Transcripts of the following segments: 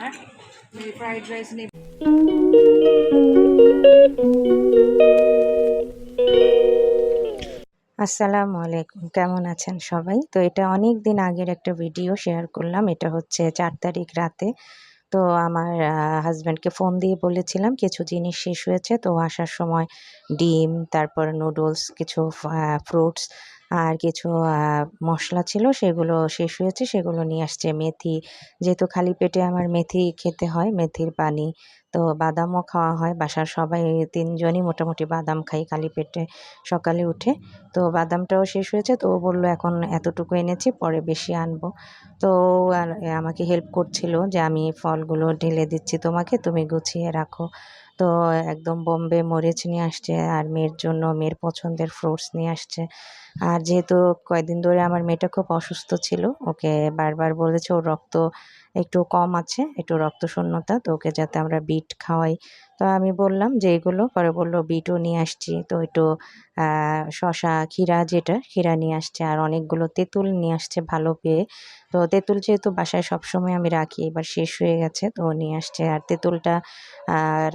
হ্যাঁ? আসসালামু আলাইকুম, কেমন আছেন সবাই? তো এটা অনেক দিন আগের একটা ভিডিও শেয়ার করলাম, এটা হচ্ছে চার তারিখ রাতে। তো আমার হাজব্যান্ডকে ফোন দিয়ে বলেছিলাম, কিছু জিনিস শেষ হয়েছে, তো আসার সময় ডিম, তারপর নুডলস কিছু ফ্রুটস আর কিছু মশলা ছিল সেগুলো শেষ হয়েছে, সেগুলো নিয়ে আসছে মেথি। যেহেতু খালি পেটে আমার মেথি খেতে হয়, মেথির পানি, তো বাদামও খাওয়া হয়। বাসার সবাই তিনজনই মোটামুটি বাদাম খাই খালি পেটে সকালে উঠে। তো বাদামটাও শেষ হয়েছে, তো ও বলল এখন এতটুকু এনেছি, পরে বেশি আনব। তো আমাকে হেল্প করছিল যে আমি ফলগুলো ঢেলে দিচ্ছি তোমাকে, তুমি গুছিয়ে রাখো। তো একদম বম্বে মরিচ নিয়ে আসছে আর মেয়ের জন্য মেয়ের পছন্দের ফ্রুটস নিয়ে আসছে। আর যেহেতু কয়েকদিন ধরে আমার মেয়েটা খুব অসুস্থ ছিল, ওকে বারবার বলেছে ওর রক্ত একটু কম আছে, একটু রক্ত শূন্যতা তো ওকে যাতে আমরা বিট খাওয়াই তো আমি বললাম যে এগুলো, পরে বলল বিটও নিয়ে আসছি। তো একটু শশা ক্ষীরা যেটা, ক্ষীরা নিয়ে আসছে। আর অনেকগুলো তেঁতুল নিয়ে আসছে ভালো পেয়ে। তো তেঁতুল যেহেতু বাসায় সবসময় আমি রাখি, এবার শেষ হয়ে গেছে, তো নিয়ে আসছে। আর তেঁতুলটা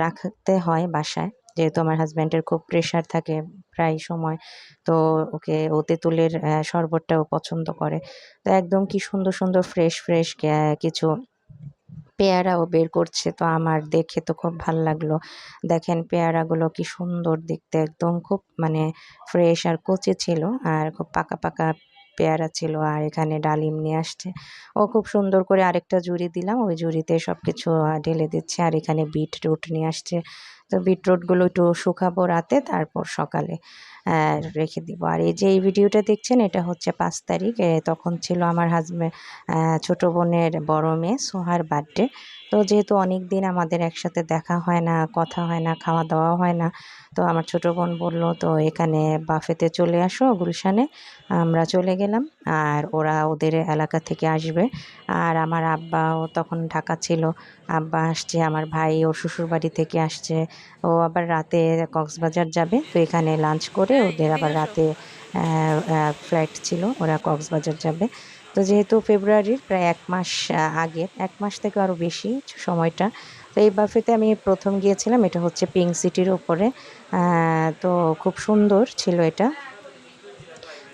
রাখতে হয় বাসায়। যেহেতু আমার হাজব্যান্ডের খুব প্রেশার থাকে প্রায় সময়, তো ওকে, ও তেঁতুলের শরবতটাও পছন্দ করে। তো একদম কি সুন্দর সুন্দর ফ্রেশ ফ্রেশ কিছু পেয়ারাও বের করছে। তো আমার দেখে তো খুব ভালো লাগল। দেখেন পেয়ারাগুলো কি সুন্দর দেখতে। একদম খুব মানে ফ্রেশ আর কচি ছিল আর খুব পাকা পাকা পেয়ারা ছিল আর এখানে ডালিম নিয়ে আসছে। ও খুব সুন্দর করে আরেকটা জুড়ি দিলাম। ওই জুড়িতে সব কিছু ঢেলে দিচ্ছে আর এখানে বিট রুট নিয়ে আসছে। তো বিটরুটগুলো একটু শুকাবো রাতে, তারপর সকালে রেখে দিব। আর এই যে এই ভিডিওটা দেখছেন, এটা হচ্ছে পাঁচ তারিখ তখন ছিল আমার হাজব্যান্ড ছোটো বোনের বড় মেয়ে সোহার বার্থডে। তো যেহেতু অনেক দিন আমাদের একসাথে দেখা হয় না, কথা হয় না, খাওয়া দাওয়া হয় না, তো আমার ছোটো বোন বলল, তো এখানে বাফেতে চলে আসো গুলশানে। আমরা চলে গেলাম, আর ওরা ওদের এলাকা থেকে আসবে। আর আমার আব্বাও তখন ঢাকা ছিল, আব্বা আসছে, আমার ভাই ওর শ্বশুরবাড়ি থেকে আসছে ও আবার রাতে কক্সবাজার যাবে। তো এখানে লাঞ্চ করে ওদের আবার রাতে ফ্লাইট ছিল, ওরা কক্সবাজার যাবে। তো যেহেতু ফেব্রুয়ারির প্রায় এক মাস আগে, এক মাস থেকে আরও বেশি সময়টা। তো এই বাফেতে আমি প্রথম গিয়েছিলাম, এটা হচ্ছে পিঙ্ক সিটির ওপরে তো খুব সুন্দর ছিল এটা।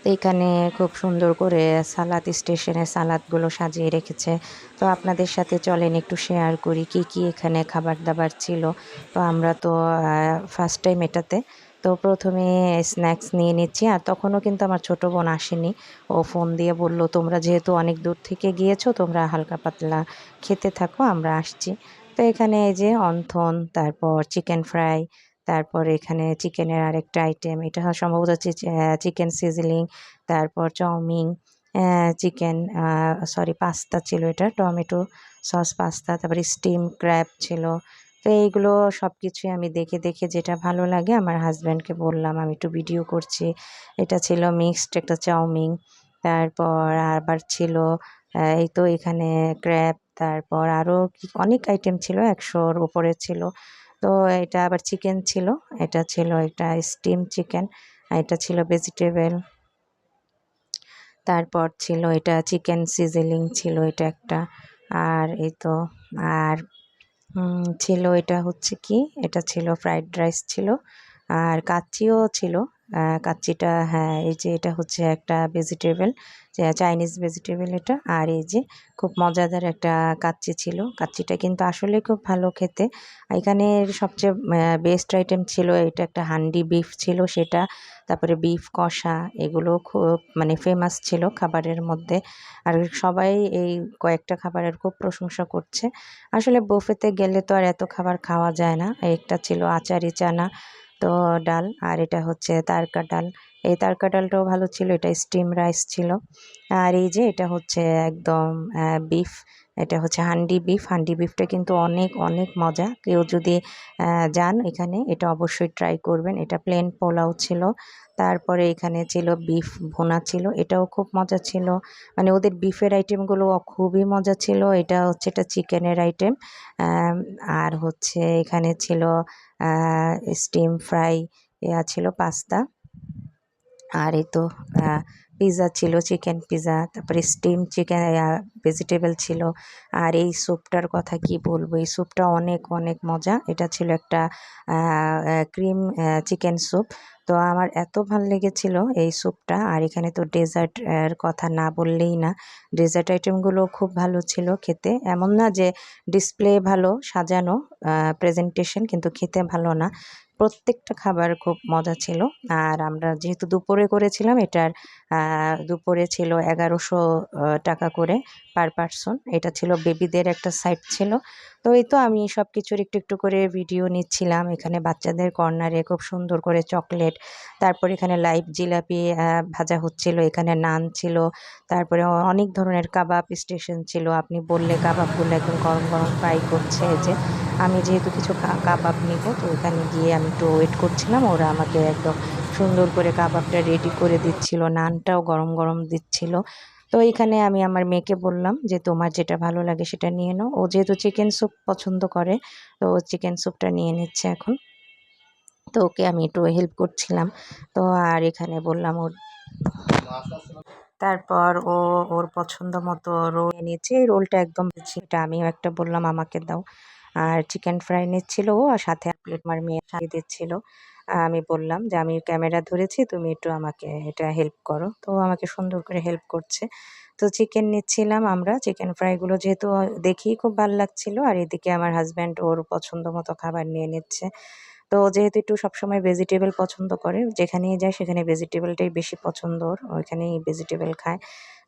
তো এখানে খুব সুন্দর করে সালাদ স্টেশনে সালাদগুলো সাজিয়ে রেখেছে। তো আপনাদের সাথে চলেন একটু শেয়ার করি কি কি এখানে খাবার দাবার ছিল। তো আমরা তো ফার্স্ট টাইম এটাতে। তো প্রথমে স্ন্যাক্স নিয়ে নিচ্ছি। আর তখনও কিন্তু আমার ছোটো বোন আসেনি। ও ফোন দিয়ে বলল, তোমরা যেহেতু অনেক দূর থেকে গিয়েছো, তোমরা হালকা পাতলা খেতে থাকো, আমরা আসছি। তো এখানে এই যে অন্থন, তারপর চিকেন ফ্রাই তারপর এখানে চিকেনের আরেকটা আইটেম এটা সম্ভবত চিকেন সিজলিং তারপর chow mein chicken sorry pasta ছিল এটা, টমেটো সস পাস্তা তারপরে স্টিম ক্র্যাব ছিল। তো এইগুলো সব কিছুই আমি দেখে দেখে যেটা ভালো লাগে আমার হাজব্যান্ডকে বললাম, আমি একটু ভিডিও করছি। এটা ছিল মিক্সড একটা চাউমিন তারপর আবার ছিল এই তো এখানে ক্র্যাব তারপর আরও অনেক আইটেম ছিল, একশোর উপরে ছিল। তো এটা আবার চিকেন ছিল। এটা ছিল এটা স্টিম চিকেন এটা ছিল ভেজিটেবল তারপর ছিল এটা চিকেন সিজেলিং ছিল এটা একটা। আর এই তো, আর ছিল এটা হচ্ছে কি? এটা ছিল ফ্রাইড রাইস ছিল। আর কাচ্চিও ছিল। কাচ্চিটা হ্যাঁ এই যে এটা হচ্ছে একটা ভেজিটেবল চাইনিজ ভেজিটেবল এটা। আর এই যে খুব মজাদার একটা কাচ্চি ছিল। কাচ্চিটা কিন্তু আসলে খুব ভালো খেতে। এখানে সবচেয়ে বেস্ট আইটেম ছিল এটা একটা হান্ডি বিফ ছিল সেটা। তারপরে বিফ কষা, এগুলো খুব মানে ফেমাস ছিল খাবারের মধ্যে। আর সবাই এই কয়েকটা খাবারের খুব প্রশংসা করছে। আসলে বুফেতে গেলে তো আর এত খাবার খাওয়া যায় না। একটা ছিল আচারি চানা তো ডাল আর এটা হচ্ছে তারকা ডাল। এই তারকা ডালটাও ভালো ছিল, এটা স্টিম রাইস ছিল। আর এই যে এটা হচ্ছে একদম বিফ এটা হচ্ছে হান্ডি বিফ। হান্ডি বিফটা কিন্তু অনেক অনেক মজা। কেউ যদি যান এখানে, এটা অবশ্যই ট্রাই করবেন। এটা প্লেন পোলাও ছিল। তারপরে এখানে ছিল বিফ ভুনা ছিল। এটাও খুব মজা ছিল। মানে ওদের বিফের আইটেমগুলো খুবই মজা ছিল। এটা হচ্ছে, এটা চিকেনের আইটেম আর হচ্ছে এখানে ছিল স্টিম ফ্রাই ইয়া ছিল, পাস্তা। আর এই তো পিৎজা ছিল চিকেন পিৎজা তারপরে স্টিম চিকেন ভেজিটেবল ছিল। আর এই স্যুপটার কথা কি বলব? এই স্যুপটা অনেক অনেক মজা। এটা ছিল একটা ক্রিম চিকেন স্যুপ তো আমার এত ভালো লেগেছিল এই স্যুপটা আর এখানে তো ডেজার্ট এর কথা না বললেই না। ডেজার্ট আইটেমগুলো খুব ভালো ছিল খেতে। এমন না যে ডিসপ্লে ভালো, সাজানো প্রেজেন্টেশন কিন্তু খেতে ভালো না। প্রত্যেকটা খাবার খুব মজা ছিল। আর আমরা যেহেতু দুপুরে করেছিলাম, এটার দুপুরে ছিল এগারোশো টাকা করে। পার পারসন এটা ছিল বেবিদের একটা সাইট ছিল। তো এই তো আমি সব কিছুর একটু একটু করে ভিডিও নিচ্ছিলাম। এখানে বাচ্চাদের কর্নারে খুব সুন্দর করে চকলেট তারপর এখানে লাইভ জিলাপি ভাজা হচ্ছিল, এখানে নান ছিল, তারপরে অনেক ধরনের কাবাব স্টেশন ছিল। আপনি বললে কাবাবগুলো একদম গরম গরম ফ্রাই করছে যে। আমি যেহেতু কিছু কাবাব নিব, তো ওখানে গিয়ে আমি একটু ওয়েট করছিলাম। ওরা আমাকে একদম সুন্দর করে কাবাবটা রেডি করে দিচ্ছিল, নানটাও গরম গরম দিচ্ছিল। তো এখানে আমি আমার মেয়েকে বললাম যে, তোমার যেটা ভালো লাগে সেটা নিয়ে নাও। ও যেহেতু চিকেন স্যুপ পছন্দ করে, তো চিকেন স্যুপটা নিয়ে নিচ্ছে এখন। তো ওকে আমি একটু হেল্প করছিলাম। তো আর এখানে বললাম ওর তারপর ও ওর পছন্দ মতো রোল নিয়েছে এই রোলটা একদম সেটা আমিও একটা বললাম, আমাকে দাও। আর চিকেন ফ্রাই নিচ্ছিল ও, আর সাথে প্লেট আমার মেয়ে দিচ্ছিল। আমি বললাম যে, আমি ক্যামেরা ধরেছি, তুমি একটু আমাকে এটা হেল্প করো। তো আমাকে সুন্দর করে হেল্প করছে। তো চিকেন নিচ্ছিলাম আমরা। চিকেন ফ্রাইগুলো যেহেতু দেখেই খুব ভালো লাগছিল, আর এদিকে আমার হাজব্যান্ড ওর পছন্দ মতো খাবার নিয়ে নিচ্ছে। তো যেহেতু একটু সবসময় ভেজিটেবল পছন্দ করে, যেখানেই যায় সেখানে ভেজিটেবলটাই বেশি পছন্দ ওর, ওইখানেই ভেজিটেবল খায়।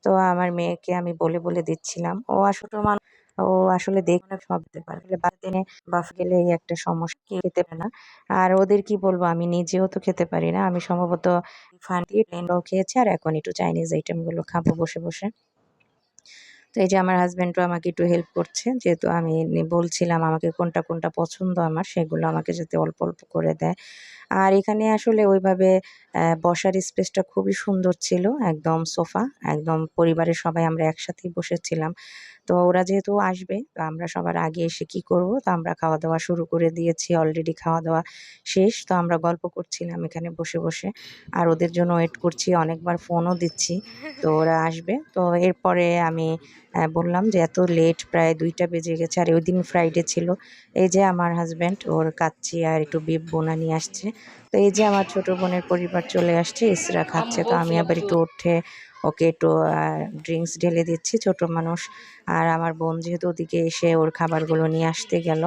তো আমার মেয়েকে আমি বলে বলে দিচ্ছিলাম। ও আসলে মানুষ ও আসলে দেখে সব দিতে পারে। দিনে বাফ গেলে এই একটা সমস্যা খেতে পারে না। আর ওদের কি বলব, আমি নিজেও তো খেতে পারি না। আমি সম্ভবত ফান দিয়ে খেয়েছি আর এখন একটু চাইনিজ আইটেমগুলো খাব বসে বসে। তো এই যে আমার হাজব্যান্ডও আমাকে একটু হেল্প করছে, যেহেতু আমি বলছিলাম আমাকে কোনটা কোনটা পছন্দ আমার সেগুলো আমাকে যাতে অল্প অল্প করে দেয়। আর এখানে আসলে ওইভাবে বসার স্পেসটা খুবই সুন্দর ছিল, একদম সোফা, একদম পরিবারের সবাই আমরা একসাথেই বসেছিলাম। তো ওরা যেহেতু আসবে, তো আমরা সবার আগে এসে কি করব? তো আমরা খাওয়া দাওয়া শুরু করে দিয়েছি অলরেডি খাওয়া দাওয়া শেষ, তো আমরা গল্প করছিলাম এখানে বসে বসে। আর ওদের জন্য ওয়েট করছি, অনেকবার ফোনও দিচ্ছি। তো ওরা আসবে, তো এরপরে আমি বললাম যে এত লেট প্রায় দুইটা বেজে গেছে। আর ওই দিন ফ্রাইডে ছিল। এই যে আমার হাজব্যান্ড ওর কাচ্ছি আর একটু বিপ বোনা নিয়ে আসছে। তো এই যে আমার ছোট বোনের পরিবার চলে আসছে, ইসরা খাচ্ছে। তো আমি আবার একটু উঠে ওকে একটু ড্রিঙ্কস ঢেলে দিচ্ছি, ছোট মানুষ। আর আমার বোন যেহেতু ওদিকে এসে ওর খাবারগুলো নিয়ে আসতে গেল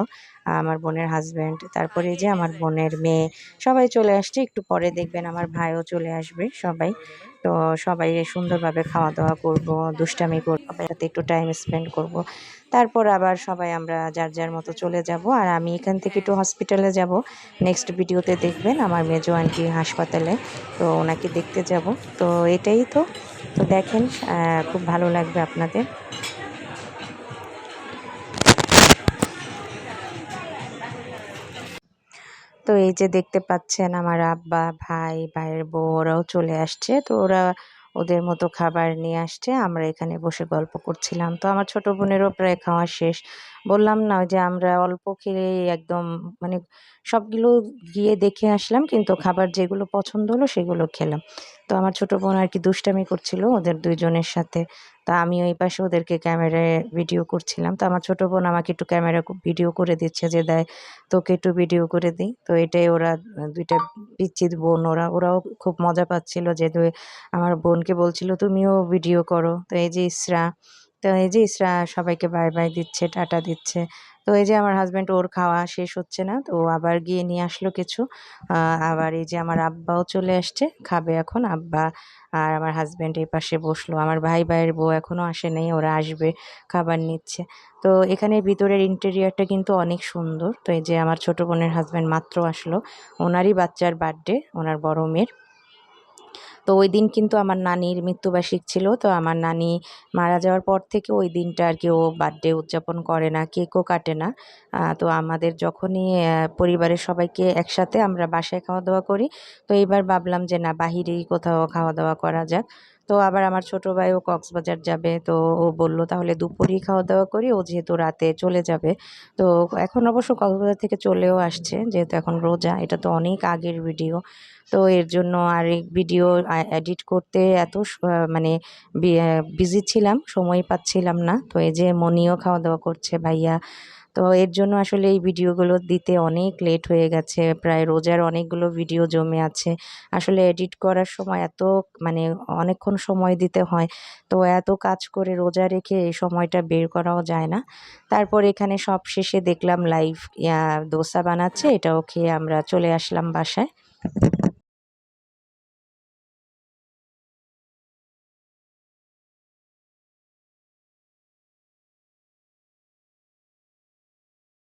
আমার বোনের হাজব্যান্ড তারপরে যে আমার বোনের মেয়ে সবাই চলে আসছে একটু পরে দেখবেন আমার ভাইও চলে আসবে সবাই। তো সবাই সুন্দরভাবে খাওয়া দাওয়া করব দুষ্টামি করব সাথে একটু টাইম স্পেন্ড করব। তারপর আবার সবাই আমরা যার যার মতো চলে যাব আর আমি এখান থেকে একটু হসপিটালে যাব। নেক্সট ভিডিওতে দেখবেন আমার মেজো আন্টি হাসপাতালে তো ওনাকে দেখতে যাব। তো এটাই তো। তো দেখেন খুব ভালো লাগবে আপনাদের। তো এই যে দেখতে পাচ্ছেন আমার আব্বা, ভাই, ভাইয়ের বউ, ওরাও চলে আসছে। তো ওরা ওদের মতো খাবার নিয়ে আসছে। আমরা এখানে বসে গল্প করছিলাম। তো আমার ছোট বোনেরও প্রায় খাওয়া শেষ। বললাম না যে আমরা অল্প খেয়ে একদম মানে সবগুলো গিয়ে দেখে আসলাম, কিন্তু খাবার যেগুলো পছন্দ হলো সেগুলো খেলাম। তো আমার ছোট বোন আর কি দুষ্টামি করছিল ওদের দুইজনের সাথে। তা আমি ওই পাশে ওদেরকে ক্যামেরায় ভিডিও করছিলাম। তো আমার ছোট বোন আমাকে একটু ক্যামেরা ভিডিও করে দিচ্ছে যে দেয় তোকে একটু ভিডিও করে দিই। তো এটাই ওরা, দুইটা পিচ্ছিত বোন ওরা। ওরাও খুব মজা পাচ্ছিল যে আমার বোনকে বলছিল, তুমিও ভিডিও করো। তো এই যে ইসরা, তো এই যে ইসরা সবাইকে বাই বাই দিচ্ছে, টাটা দিচ্ছে। তো এই যে আমার হাজব্যান্ড ওর খাওয়া শেষ হচ্ছে না, তো আবার গিয়ে নিয়ে আসলো কিছু। আবার এই যে আমার আব্বাও চলে আসছে, খাবে এখন আব্বা। আর আমার হাজব্যান্ড এই পাশে বসল। আমার ভাই ভাইয়ের বউ এখনও আসে নাই, ওরা আসবে, খাবার নিচ্ছে। তো এখানে ভিতরের ইন্টেরিয়ারটা কিন্তু অনেক সুন্দর। তো এই যে আমার ছোট বোনের হাজব্যান্ড মাত্র আসলো। ওনারই বাচ্চার বার্থডে ওনার বড় মেয়ের। তো ওই দিন কিন্তু আমার নানির মৃত্যুবার্ষিক ছিল। তো আমার নানি মারা যাওয়ার পর থেকে ওই দিনটা আর কি ও বার্থডে উদযাপন করে না, কেকও কাটে না। তো আমাদের যখনই পরিবারের সবাইকে একসাথে আমরা বাসায় খাওয়া দাওয়া করি, তো এবার ভাবলাম যে না, বাহিরেই কোথাও খাওয়া দাওয়া করা যাক। তো আবার আমার ছোটো ও কক্সবাজার যাবে, তো ও বলল তাহলে দুপুরেই খাওয়া দাওয়া করি, ও যেহেতু রাতে চলে যাবে। তো এখন অবশ্য কক্সবাজার থেকে চলেও আসছে, যেহেতু এখন রোজা, এটা তো অনেক আগের ভিডিও। তো এর জন্য আর এই ভিডিও এডিট করতে এত মানে বিজি ছিলাম সময় পাচ্ছিলাম না। তো এই যে মনিও খাওয়া দাওয়া করছে ভাইয়া তো এর জন্য আসলে এই ভিডিওগুলো দিতে অনেক লেট হয়ে গেছে। প্রায় রোজার অনেকগুলো ভিডিও জমে আছে। আসলে এডিট করার সময় এত মানে অনেকক্ষণ সময় দিতে হয়। তো এত কাজ করে রোজা রেখে এই সময়টা বের করাও যায় না। তারপর এখানে সব শেষে দেখলাম লাইভ দোসা বানাচ্ছে। এটাও খেয়ে আমরা চলে আসলাম বাসায়।